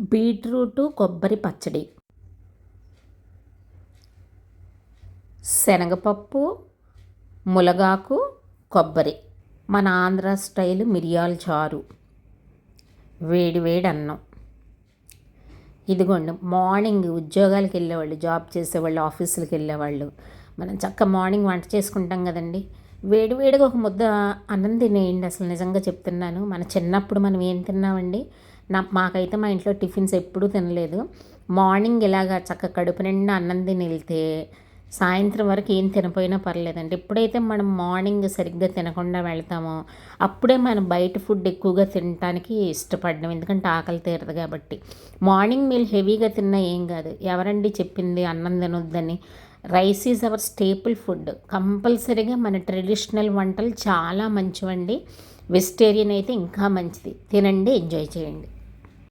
Beetroot కొబ్బరి పచ్చడి. శనగపప్పు ములగాకు కొబ్బరి. మన ఆంధ్ర స్టైల్ మిరియాల చారు. వేడి వేడి అన్నం. ఇదిగోండి మార్నింగ్ ఉద్యోగాలకు వెళ్ళేవాళ్ళు జాబ్ చేసేవాళ్ళు ఆఫీసులకు వెళ్ళేవాళ్ళు. మనం చక్క మార్నింగ్ వంట చేసుకుంటాం కదండి. వేడి వేడిగా ఒక ముద్ద అన్నం తినేయండి అసలు నిజంగా చెప్తున్నాను. మన చిన్నప్పుడు మనం ఏం తిన్నామండి? నా మాకైతే మా ఇంట్లో టిఫిన్స్ ఎప్పుడూ తినలేదు. మార్నింగ్ ఇలాగా చక్క కడుపు నిండా అన్నం తిని వెళ్తే సాయంత్రం వరకు ఏం తినపోయినా పర్లేదండి. ఎప్పుడైతే మనం మార్నింగ్ సరిగ్గా తినకుండా వెళ్తామో అప్పుడే మనం బయట ఫుడ్ ఎక్కువగా తినడానికి ఇష్టపడడం. ఎందుకంటే ఆకలి తీరదు కాబట్టి. మార్నింగ్ మీల్ హెవీగా తిన్నా ఏం కాదు. ఎవరండి చెప్పింది అన్నం తినొద్దని? Rice is our staple food. కంపల్సరీగా మన ట్రెడిషనల్ వంటలు చాలా మంచివండి. వెజిటేరియన్ అయితే ఇంకా మంచిది. తినండి ఎంజాయ్ చేయండి.